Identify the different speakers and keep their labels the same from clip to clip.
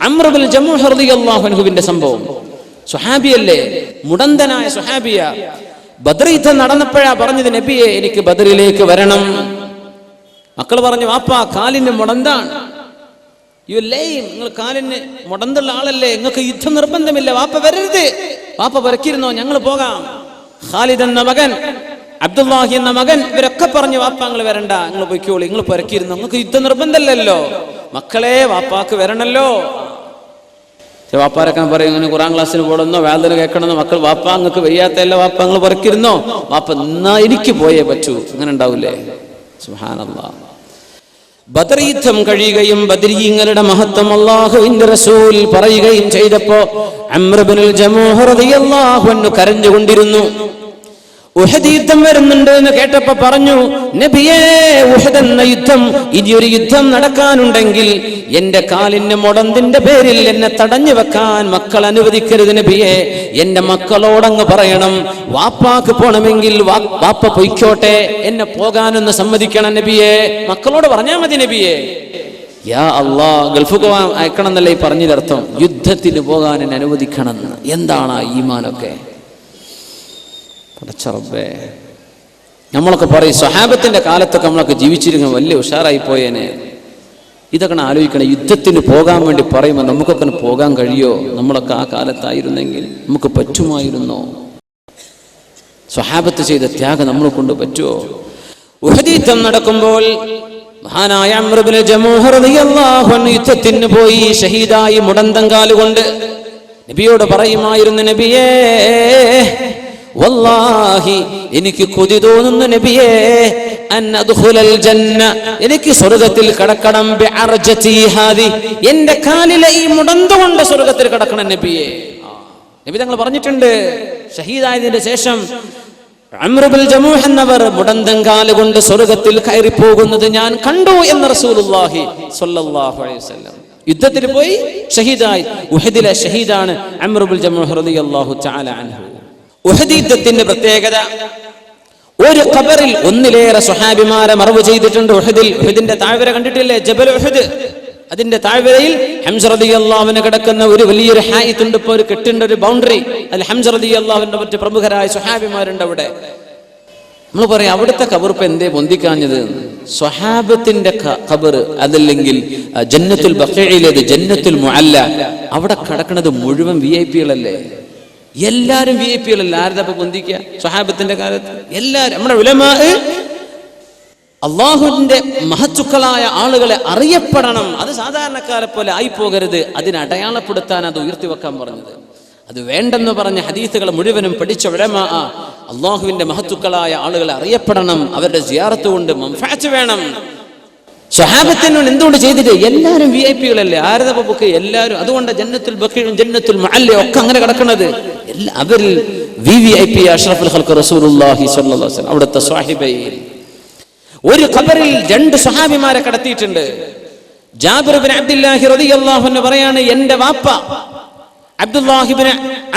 Speaker 1: അമ്രബുൽ ജമ്മുഹർദിയല്ലാഹുവിന്റെ സംഭവം. സുഹാബിയല്ലേ മുടന്തനായ സുഹാബിയ ബദർ നടന്നപ്പോഴാ പറഞ്ഞത് നബിയെ എനിക്ക് ബദറിലേക്ക് വരണം. മക്കൾ പറഞ്ഞു വാപ്പാ കാലിന് മുടന്താണ്. യു ലൈ നിങ്ങൾ കാലിന് മുടന്തുള്ള ആളല്ലേ? നിങ്ങൾക്ക് യുദ്ധം നിർബന്ധമില്ല വാപ്പ വരരുത്. വാപ്പ വരക്കിരുന്നോ ഞങ്ങൾ പോകാം. ഖാലിദ് എന്ന മകൻ അബ്ദുല്ലാഹി എന്ന മകൻ ഇവരൊക്കെ പറഞ്ഞു വാപ്പ നിങ്ങൾ വരണ്ട നിങ്ങൾ പൊയ്ക്കോളി നിങ്ങൾ പുരക്കിരുന്നു നിങ്ങൾക്ക് യുദ്ധ നിർബന്ധമല്ലല്ലോ. മക്കളെ വാപ്പാക്ക് വരണല്ലോ. വാപ്പാരൊക്കെ പറയും ഇങ്ങനെ ഖുറാൻ ക്ലാസ്സിന് പോടുന്നോ വേദന കേൾക്കണമെന്നോ മക്കൾ വാപ്പ അങ്ങക്ക് വയ്യാത്ത എല്ലാ വാപ്പ നിങ്ങൾ പുറക്കിരുന്നോ? വാപ്പ എന്നാ എനിക്ക് പോയേ പറ്റൂ. അങ്ങനെ ഉണ്ടാവില്ലേ സുഹാനല്ല ബദർ കഴിയുകയും ബദരീങ്ങളുടെ മഹത്വം അള്ളാഹുവിന്റെ റസൂൽ പറയുകയും ചെയ്തപ്പോ അമ്രബിനുൽ ജമൂഹ് റളിയല്ലാഹു അൻഹു കരഞ്ഞുകൊണ്ടിരുന്നു. ഉഹദ് യുദ്ധം വരുന്നുണ്ട് എന്ന് കേട്ടപ്പോ പറഞ്ഞു നബിയേ ഉഹദ് എന്ന യുദ്ധം ഒരു യുദ്ധം നടക്കാനുണ്ടെങ്കിൽ എന്റെ കാലിന് മുടന്തിന്റെ പേരിൽ എന്നെ തടഞ്ഞു വെക്കാൻ മക്കൾ അനുവദിക്കരുത് നബിയെ. എന്റെ മക്കളോടങ്ങ് പറയണം വാപ്പാക്ക് പോണമെങ്കിൽ വാപ്പ പൊയ്ക്കോട്ടെ എന്നെ പോകാനൊന്ന് സമ്മതിക്കണം നബിയേ. മക്കളോട് പറഞ്ഞാൽ മതി നബിയെ. യാ അള്ളാ ഗൾഫ് അയക്കണം എന്നല്ലേ ഈ പറഞ്ഞതിനർത്ഥം യുദ്ധത്തിന് പോകാൻ എന്നെ അനുവദിക്കണം എന്താണ് ആ ഈമാനൊക്കെ? പടച്ചറബേ നമ്മളൊക്കെ പറയും സ്വഹാബത്തിന്റെ കാലത്തൊക്കെ നമ്മളൊക്കെ ജീവിച്ചിരുന്ന വലിയ ഉഷാറായി പോയേനെ. ഇതൊക്കെ ആലോചിക്കണം യുദ്ധത്തിന് പോകാൻ വേണ്ടി പറയുമ്പോൾ നമുക്കൊക്കെ പോകാൻ കഴിയോ? നമ്മളൊക്കെ ആ കാലത്തായിരുന്നെങ്കിൽ നമുക്ക് പറ്റുമായിരുന്നോ? സ്വഹാബത്ത് ചെയ്ത ത്യാഗം നമ്മളെ കൊണ്ട് പറ്റുമോ? ഉഹദീത്തം നടക്കുമ്പോൾ മഹാനായ യുദ്ധത്തിന് പോയി ഷഹീദായി മുടന്തങ്കാലുകൊണ്ട് നബിയോട് പറയുമായിരുന്നു നബിയേ വല്ലാഹി എനിക്ക് കൊതി തോന്നുന്നു നബിയേ. എനിക്ക് സ്വർഗത്തിൽ കടക്കണം. എന്റെ കാലിലെ ഈ മുടന്തുകൊണ്ട് സ്വർഗത്തിൽ കടക്കണം നബിയെ. നബി തങ്ങൾ പറഞ്ഞിട്ടുണ്ട് ഷഹീദായതിന്റെ ശേഷം അമ്രുബിൽ ജമൂഹ് എന്നവർ മുടന്തം കാലുകൊണ്ട് സ്വർഗത്തിൽ കയറി പോകുന്നത് ഞാൻ കണ്ടു എന്ന് റസൂലുള്ളാഹി സ്വല്ലല്ലാഹു അലൈഹി വസല്ലം. യുദ്ധത്തിൽ പോയി ഷഹീദായി ഉഹദിലെ ഷഹീദാണ് അമ്രുബുൽ ജമൂഹ് റളിയല്ലാഹു തആല അൻഹു. ഉഹദ് യുദ്ധത്തിന്റെ പ്രത്യേകത. ഒരു ഖബറിൽ ഒന്നിലേറെ സ്വഹാബിമാരെ മറവ് ചെയ്തിട്ടുണ്ട് ഉഹദിൽ. ഉഹദിന്റെ താഴ്വര കണ്ടിട്ടില്ലേ? ജബൽ ഉഹദ്. അതിന്റെ താഴ്വരയിൽ ഹംസറദി അള്ളാവിന് കിടക്കുന്ന ഒരു വലിയൊരു ഹായിത്തുണ്ട് ഇപ്പൊ ഒരു കെട്ടിന്റെ ഒരു ബൗണ്ടറി. അതിൽ ഹംസറദി അള്ളാവിന്റെ മറ്റ് പ്രമുഖരായ സ്വഹാബിമാരുണ്ട് അവിടെ. നമ്മൾ പറയാം അവിടുത്തെ കബറിപ്പ് എന്തേ പൊന്തിക്കാഞ്ഞത്? സ്വഹാബത്തിന്റെ കബർ അതല്ലെങ്കിൽ ജന്നത്തുൽ ബഖയിലേത് ജന്നത്തുൽ മുഅല്ല. അവിടെ കിടക്കുന്നത് മുഴുവൻ വി ഐ പികളല്ലേ എല്ലാരും വി ഐ പി ആരുടെ ഇപ്പൊ പൊന്തിക്കുക സ്വഹാബത്തിന്റെ കാലത്ത്. എല്ലാരും നമ്മുടെ ഉലമാ അള്ളാഹുവിന്റെ മഹത്തുക്കളായ ആളുകളെ അറിയപ്പെടണം. അത് സാധാരണക്കാരെ പോലെ ആയി പോകരുത് അതിനെ അടയാളപ്പെടുത്താൻ അത് ഉയർത്തി വെക്കാൻ പറഞ്ഞത്. അത് വേണ്ടെന്ന് പറഞ്ഞ ഹദീസുകൾ മുഴുവനും പഠിച്ച ഉലമാ. അള്ളാഹുവിന്റെ മഹത്തുക്കളായ ആളുകളെ അറിയപ്പെടണം. അവരുടെ സിയാറത്ത് കൊണ്ട് മംഫാറ്റ് വേണം. സ്വഹാബത്തിനോട് എന്തുകൊണ്ട് ചെയ്തിട്ട്? എല്ലാവരും വി ഐ പികളല്ലേ ആരതപ്പ ബുക്ക് എല്ലാവരും അതുകൊണ്ട് ജന്നത്തുൽ ബക്കീഴും ജന്നത്തുൽ മഅല്ല ഒക്കെ അങ്ങനെ കിടക്കുന്നത്. അവരിൽ വി വി ഐ പി അഷ്റഫുൽ ഹൽക്ക് അലൈഹി വസല്ലം. അവിടുത്തെ സ്വാഹിബൈ ഒരു ഖബറിൽ രണ്ട് സ്വഹാബിമാരെ കടത്തിയിട്ടുണ്ട്. ജാബിർ ബിൻ അബ്ദുല്ലാഹി റളിയല്ലാഹു അൻഹു പറയാണ് എന്റെ വാപ്പ അബ്ദുല്ലാഹി ബിൻ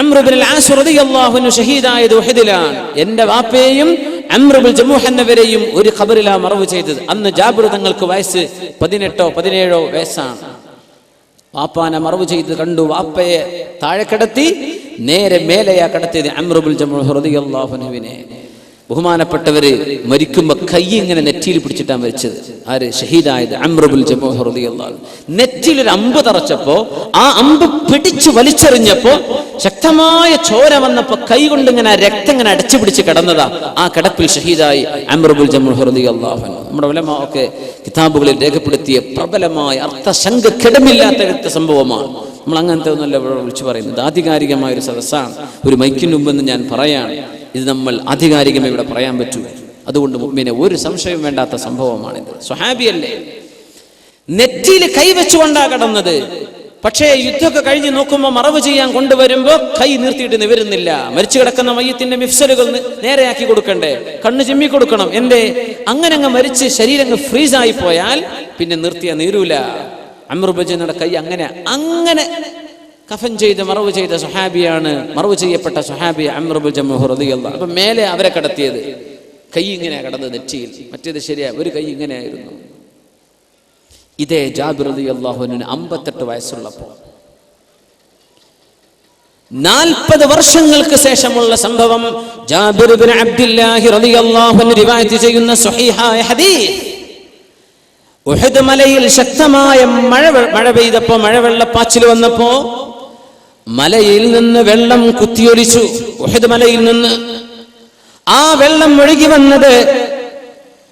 Speaker 1: അംർ ബിൻ അൽ ആസ് റളിയല്ലാഹു അൻഹു ഷഹീദായ ഉഹദിലാണ്. എന്റെ വാപ്പയെയും അമ്രുബിൽ ജമൂഹ് എന്നവരെയും ഒരു ഖബറിലാ മറവ് ചെയ്തത്. അന്ന് ജാബിർ തങ്ങൾക്ക് വയസ്സ് പതിനെട്ടോ പതിനേഴോ വയസ്സാണ്. വാപ്പാനെ മറവ് ചെയ്ത് കണ്ടു. വാപ്പയെ താഴെ കിടത്തി നേരെ മേലെയാ കടത്തിയത് അമ്രുബുൽ ജമൂഹ് റളിയല്ലാഹു അൻഹുവിനെ. ബഹുമാനപ്പെട്ടവര് മരിക്കുമ്പോ കൈ ഇങ്ങനെ നെറ്റിയിൽ പിടിച്ചിട്ടാണ് മരിച്ചത്. ആര്? ഷഹീദായത് അമ്രബുൽ ജമൂഹ് റളിയല്ലാഹു അൻഹു. നെറ്റിയിൽ ഒരു അമ്പ് തറച്ചപ്പോ ആ അമ്പ് പിടിച്ചു വലിച്ചെറിഞ്ഞപ്പോ ശക്തമായ ചോര വന്നപ്പോ കൈ കൊണ്ട് ഇങ്ങനെ രക്തം ഇങ്ങനെ അടച്ചു പിടിച്ച് കിടന്നതാ ആ കിടപ്പിൽ ഷഹീദായി അമ്രബുൽ ജമൂഹ് അള്ളാഹൻ. നമ്മുടെ ഒക്കെ കിതാബുകളിൽ രേഖപ്പെടുത്തിയ പ്രബലമായ അർത്ഥശങ്ക കിടമില്ലാത്ത വ്യക്ത സംഭവമാണ്. നമ്മൾ അങ്ങനത്തെ ഒന്നല്ല വിളിച്ചു പറയുന്നത്. ആധികാരികമായ ഒരു സദസ്സാണ്. ഒരു മൈക്കിന് മുമ്പെന്ന് ഞാൻ പറയാണ്. ഇത് നമ്മൾ ആധികാരികമായി ഇവിടെ പറയാൻ പറ്റൂ. അതുകൊണ്ട് മുമ്പിനെ ഒരു സംശയം വേണ്ടാത്ത സംഭവമാണിത്. സ്വഹാബിയല്ലേ? നെറ്റിയിൽ കൈവച്ചുകൊണ്ടാ കടന്നത് പക്ഷേ യുദ്ധമൊക്കെ കഴിഞ്ഞ് നോക്കുമ്പോൾ മറവ് ചെയ്യാൻ കൊണ്ടുവരുമ്പോൾ കൈ നിർത്തിയിട്ട് നിവരുന്നില്ല. മരിച്ചു കിടക്കുന്ന മയ്യത്തിന്റെ മിഫ്സലുകൾ നേരെയാക്കി കൊടുക്കണ്ടേ? കണ്ണ് ചിമ്മി കൊടുക്കണം. എന്തേ? അങ്ങനെ അങ്ങ് മരിച്ച് ശരീരം ഫ്രീസായി പോയാൽ പിന്നെ നിർത്തിയ നീരൂല. അമൃബജനയുടെ കൈ അങ്ങനെ അങ്ങനെ കഫൻ ചെയ്ത് മറവ് ചെയ്ത സുഹാബിയാണ് മറവ് ചെയ്യപ്പെട്ട സുഹാബി അമ്രുബുൽ ജമുഹുറദിയുള്ള അപ്പൊ മേലെ അവരെ കടത്തിയത്. കൈ ഇങ്ങനെ കടന്നത് നെറ്റിയിൽ. മറ്റേത് ശരിയാ ഒരു കൈ ഇങ്ങനെയായിരുന്നു. ഇതേ ജാബിർ റളിയല്ലാഹുവിന് അമ്പത്തെട്ട് വയസ്സുള്ളപ്പോൾ. നാൽപ്പത് വർഷങ്ങൾക്ക് ശേഷമുള്ള സംഭവം ജാബിർ ബിൻ അബ്ദുല്ലാഹി റളിയല്ലാഹു അൻഹു ചെയ്യുന്ന സ്വഹീഹായ ഹദീസ്. ഉഹദ് മലയിൽ ശക്തമായ മഴ മഴ പെയ്തപ്പോ മഴവെള്ളപ്പാച്ചിൽ വന്നപ്പോ മലയിൽ നിന്ന് വെള്ളം കുത്തിയൊലിച്ചു. ഉഹദ് മലയിൽ നിന്ന്. ആ വെള്ളം ഒഴുകി വന്നത്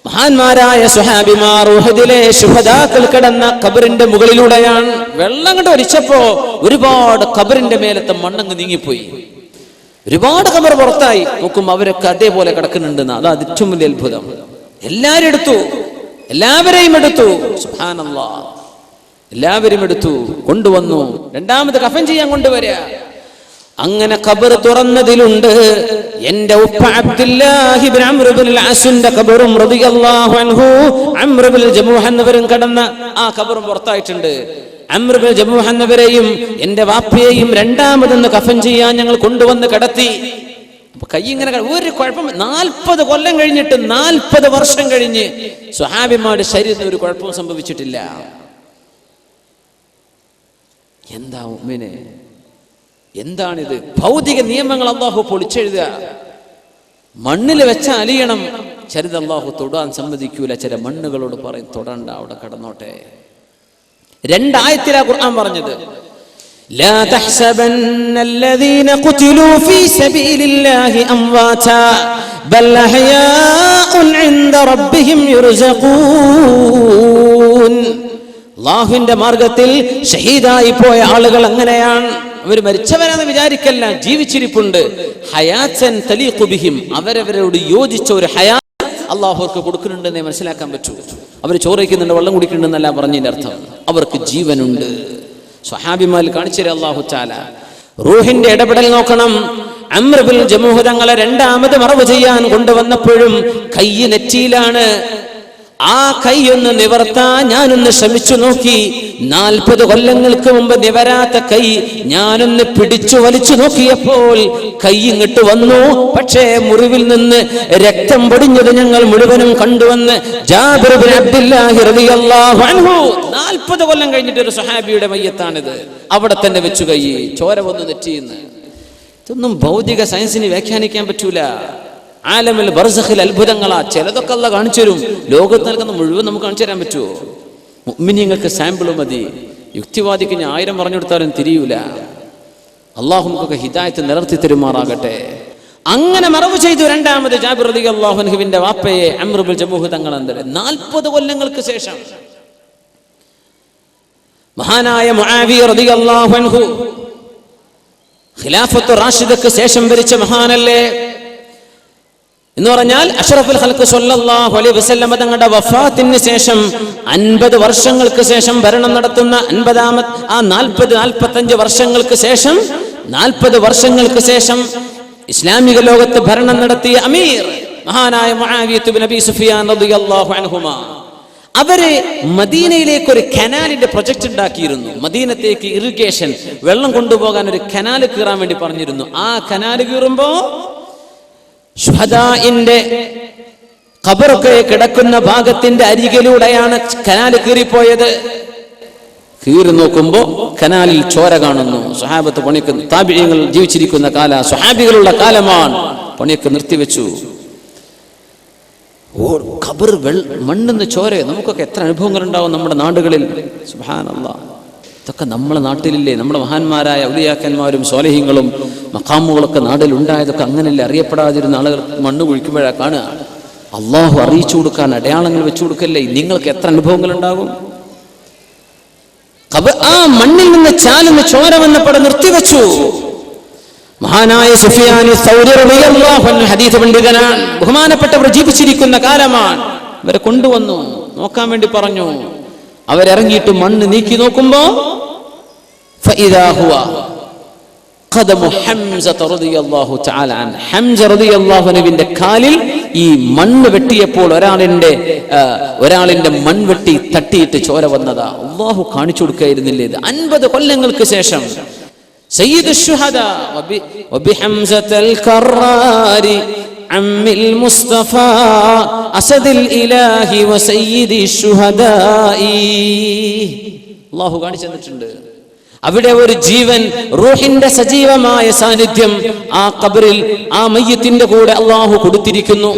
Speaker 1: മഹാന്മാരായ സുഹാബിമാർ ഉഹദിലെ ശുഹദാക്കൾ കിടന്ന കബറിന്റെ മുകളിലൂടെയാണ്. വെള്ളം കണ്ട് ഒലിച്ചപ്പോ ഒരുപാട് കബറിന്റെ മേലത്തെ മണ്ണങ്ങ് നീങ്ങിപ്പോയി. ഒരുപാട് കബർ പുറത്തായി. നോക്കും അവരൊക്കെ അതേപോലെ കിടക്കുന്നുണ്ടെന്ന്. അതാ ഏറ്റവും വലിയ അത്ഭുതം. എല്ലാരും എടുത്തു. എല്ലാവരെയും എടുത്തു. സുബ്ഹാനല്ലാ. എല്ലാവരും എടുത്തു കൊണ്ടുവന്നു. രണ്ടാമത് കഫൻ ചെയ്യാൻ കൊണ്ടുവരിക. അങ്ങനെ ഖബർ തുറന്നതിലുണ്ട്. എന്റെ ഉപ്പ അസുന്റെ ഖബറും എന്നവരും കടന്ന ആ ഖബറും പുറത്തായിട്ടുണ്ട്. അംറുബിൻ ജമുഹ എന്നവരെയും എന്റെ വാപ്പയെയും രണ്ടാമതെന്ന് കഫൻ ചെയ്യാൻ ഞങ്ങൾ കൊണ്ടുവന്ന് കടത്തി. കൈ ഇങ്ങനെ ഒരു കുഴപ്പം നാൽപ്പത് കൊല്ലം കഴിഞ്ഞിട്ട് നാൽപ്പത് വർഷം കഴിഞ്ഞ് സ്വഹാബിമാരുടെ ശരീരത്തിന് ഒരു കുഴപ്പവും സംഭവിച്ചിട്ടില്ല. എന്താ ഉമ്മിനെ എന്താണിത് ഭൗതിക നിയമങ്ങൾ അള്ളാഹു പൊളിച്ചെഴുതുക മണ്ണിൽ വെച്ച അലിയണം ചരിത അള്ളാഹു തൊടാൻ സമ്മതിക്കൂല ചില മണ്ണുകളോട് പറയും തൊടണ്ട അവിടെ കടന്നോട്ടെ രണ്ടായത്തിലാ ഖുർആൻ പറഞ്ഞത് لا تحسبن الذين قتلوا في سبيل الله أمواتا بل أحياء عند ربهم يرزقون അള്ളാഹുവിന്റെ മാർഗത്തിൽ ഷഹീദായി പോയ ആളുകൾ അങ്ങനെയാണ്. അവർ മരിച്ചവരാന്ന് വിചാരിക്കല്ല ജീവിച്ചിരിപ്പുണ്ട്. ഹയാച്ചൻ തലീഖുബിഹിം അവരവരോട് യോജിച്ച ഒരു ഹയാ അള്ളാഹു അവർക്ക് കൊടുക്കുന്നുണ്ടെന്നേ മനസ്സിലാക്കാൻ പറ്റൂ. അവർ ചോറയ്ക്കുന്നുണ്ട് വെള്ളം കുടിക്കുന്നുണ്ടെന്നല്ല പറഞ്ഞതിന്റെ അർത്ഥം. അവർക്ക് ജീവനുണ്ട്. സ്വഹാബിമാൽ കാണിച്ചു അള്ളാഹു ചാല റൂഹിന്റെ ഇടപെടൽ നോക്കണം. അമ്രബിൽ ജമൂഹ് തങ്ങളെ രണ്ടാമത് മറവ് ചെയ്യാൻ കൊണ്ടുവന്നപ്പോഴും കൈ നെറ്റിയിലാണ്. ആ കൈ ഒന്ന് നിവർത്താൻ ഞാനൊന്ന് ശ്രമിച്ചു നോക്കി. നാൽപ്പത് കൊല്ലങ്ങൾക്ക് മുമ്പ് നിവരാത്ത കൈ ഞാനൊന്ന് പിടിച്ചു വലിച്ചു നോക്കിയപ്പോൾ കൈ ഇങ്ങോട്ട് വന്നു. പക്ഷേ മുറിവിൽ നിന്ന് രക്തം പൊടിഞ്ഞത് ഞങ്ങൾ മുഴുവനും കണ്ടുവന്ന് നാൽപ്പത് കൊല്ലം കഴിഞ്ഞിട്ട് ഒരു സഹാബിയുടെ മയ്യത്താണിത്. അവിടെ തന്നെ വെച്ചു കൈ. ചോര വന്നു നെറ്റിയെന്ന് ഇതൊന്നും ഭൗതിക സയൻസിന് വ്യാഖ്യാനിക്കാൻ പറ്റൂല. ആലമിൽ ബർസഖിൽ അത്ഭുതങ്ങളാ ചിലതൊക്കെ അല്ല കാണിച്ചു തരും. ലോകത്ത് നൽകുന്ന മുഴുവൻ നമുക്ക് കാണിച്ചു തരാൻ പറ്റുമോ മുഅ്മിനീങ്ങൾക്ക് സാമ്പിൾ മതി. യുക്തിവാദിക്ക് ഞാൻ ആയിരം പറഞ്ഞു കൊടുത്താലും തിരിയൂല. അള്ളാഹു നമുക്കൊക്കെ ഹിദായത്ത് നിലർത്തി തരുമാറാകട്ടെ. അങ്ങനെ മറവ് ചെയ്തു രണ്ടാമത് ജാബിർ അള്ളാഹുൻഹുവിന്റെ വാപ്പയെ അമ്രുബുൽ ജമൂഹ് തങ്ങൾ എന്തരെ നാൽപ്പത് കൊല്ലങ്ങൾക്ക് ശേഷം മഹാനായ അൻഹു ഖിലാഫത്ത് റാഷിദക്ക് ശേഷം ഭരിച്ച മഹാനല്ലേ? എന്ന് പറഞ്ഞാൽ അഷറഫുൽ ഹൽക്ക് സല്ലല്ലാഹു അലൈഹി വസല്ലമ തങ്ങളുടെ വഫാത്തിന് ശേഷം അൻപത് വർഷങ്ങൾക്ക് ശേഷം ഭരണം നടത്തുന്ന അൻപതാമത് ആ നാൽപ്പത് നാൽപ്പത്തഞ്ച് വർഷങ്ങൾക്ക് ശേഷം നാൽപ്പത് വർഷങ്ങൾക്ക് ശേഷം ഇസ്ലാമിക ലോകത്ത് ഭരണം നടത്തിയ അമീർ മഹാനായ ബിൻ സുഫിയാൻ അവർ മദീനയിലേക്ക് ഒരു കനാലിന്റെ പ്രൊജക്ട് ഉണ്ടാക്കിയിരുന്നു. മദീനത്തേക്ക് ഇറിഗേഷൻ വെള്ളം കൊണ്ടുപോകാൻ ഒരു കനാൽ കീറാൻ വേണ്ടി പറഞ്ഞിരുന്നു. ആ കനാൽ കീറുമ്പോ ഷുഹദാഇന്റെ ഖബറൊക്കെ കിടക്കുന്ന ഭാഗത്തിന്റെ അരികിലൂടെയാണ് കനാല് കീറിപ്പോയത്. കീറി നോക്കുമ്പോ കനാലിൽ ചോര കാണുന്നു. സ്വഹാബത്ത് പണിക്ക് താപിഴയങ്ങൾ ജീവിച്ചിരിക്കുന്ന കാല സ്വഹാബികളുള്ള കാലമാണ്. പണിയൊക്കെ നിർത്തിവെച്ചു. ഓ ഖബർ വെൾ മണ്ണെന്ന് ചോര. നമുക്കൊക്കെ എത്ര അനുഭവങ്ങൾ ഉണ്ടാവും നമ്മുടെ നാടുകളിൽ. സുബാനല്ലാ ഇതൊക്കെ നമ്മളെ നാട്ടിലില്ലേ? നമ്മുടെ മഹാന്മാരായ ഔലിയാക്കന്മാരും സ്വാലഹ്യങ്ങളും മക്കാമുകളൊക്കെ നാട്ടിലുണ്ടായതൊക്കെ അങ്ങനെയല്ലേ അറിയപ്പെടാതിരുന്ന ആളുകൾ മണ്ണ് കുഴിക്കുമ്പോഴാണ് കാണുക. അള്ളാഹു അറിയിച്ചു കൊടുക്കാൻ അടയാളങ്ങൾ വെച്ചു കൊടുക്കല്ലേ? നിങ്ങൾക്ക് എത്ര അനുഭവങ്ങൾ ഉണ്ടാകും ആ മണ്ണിൽ നിന്ന് ചാലുന്ന ചോര പടം നിർത്തിവെച്ചു. മഹാനായ ഹദീസ് പണ്ഡിതനാണ്. ബഹുമാനപ്പെട്ടവർ ജീവിച്ചിരിക്കുന്ന കാലമാണ്. ഇവരെ കൊണ്ടുവന്നു. നോക്കാൻ വേണ്ടി പറഞ്ഞു. അവരിറങ്ങിയിട്ട് മണ്ണ് നീക്കി നോക്കുമ്പോ فإذا هو قدم حمزة رضي الله تعالى عنه حمزة رضي الله عنه കാലിൽ ഈ മണ്ണ് വെട്ടിയപ്പോൾ ഒരാളിന്റെ ആ, ഒരാളിന്റെ മൺവെട്ടി തട്ടിയിട്ട് ചോര വന്നതാ അള്ളാഹു കാണിച്ചു കൊടുക്കായിരുന്നില്ലേ ഇത് അൻപത് കൊല്ലങ്ങൾക്ക് ശേഷം سيد الشهداء وب- وبحمزة الكرار عم المصطفى أسد الإله وسيد الشهداء الله കാണിച്ചു തന്നിട്ടുണ്ട് അവിടെ ഒരു ജീവൻ റൂഹിന്റെ സജീവമായ സാന്നിധ്യം ആ കബറിൽ ആ മയ്യത്തിന്റെ കൂടെ അള്ളാഹു കൊടുത്തിരിക്കുന്നു.